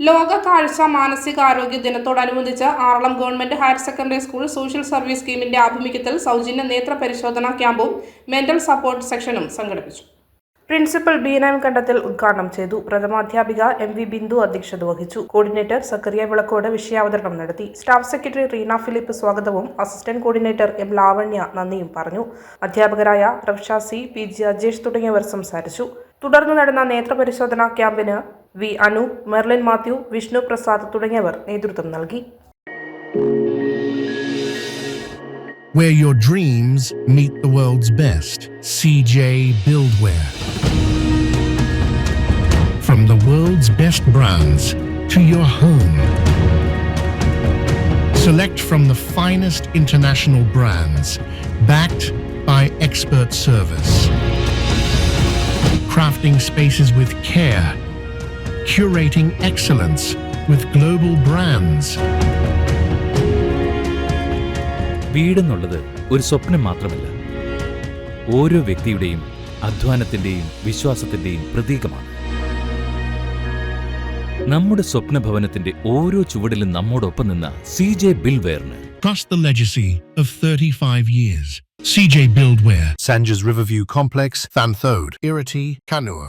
ലോക കാഴ്ച മാനസികാരോഗ്യ ദിനത്തോടനുബന്ധിച്ച് Aralam government higher secondary school social service സ്കീമിന്റെ ആഭിമുഖ്യത്തിൽ സൗജന്യ നേത്ര പരിശോധനാ ക്യാമ്പും മെന്റൽ സപ്പോർട്ട് സെക്ഷനും സംഘടിപ്പിച്ചു. പ്രിൻസിപ്പൽ ബീനാം കണ്ടത്തിൽ ഉദ്ഘാടനം ചെയ്തു പ്രഥമാധ്യാപിക എം വി ബിന്ദു അധ്യക്ഷത വഹിച്ചു. കോർഡിനേറ്റർ സക്കറിയ വിളക്കോട് വിഷയാവതരണം നടത്തി. സ്റ്റാഫ് സെക്രട്ടറി റീന ഫിലിപ്പ് സ്വാഗതവും അസിസ്റ്റന്റ് കോർഡിനേറ്റർ എം ലാവണ്യ നന്ദിയും പറഞ്ഞു. അധ്യാപകരായ Rafsha C P G Ajesh തുടങ്ങിയവർ സംസാരിച്ചു. തുടർന്ന് നടന്ന നേത്രപരിശോധനാ ക്യാമ്പിന് വി അനു മെർലിൻ മാത്യു വിഷ്ണു പ്രസാദ് തുടങ്ങിയവർ നേതൃത്വം നൽകി where your dreams meet the world's best. CJ Buildwear. From the world's best brands to your home. Select from the finest international brands, backed by expert service. Crafting spaces with care, curating excellence with global brands. വീടെന്നുള്ളത് ഒരു സ്വപ്നം മാത്രമല്ല ഓരോ വ്യക്തിയുടെയും അധ്വാനത്തിന്റെയും വിശ്വാസത്തിന്റെയും പ്രതീകമാണ് നമ്മുടെ സ്വപ്ന ഭവനത്തിന്റെ ഓരോ ചുവടിലും നമ്മോടൊപ്പം നിന്ന സി ജെ ബിൽവെയറിന് Trust the legacy of 35 years. CJ Buildware, Sanja's Riverview Complex, Thanthode, Irati, Kannur.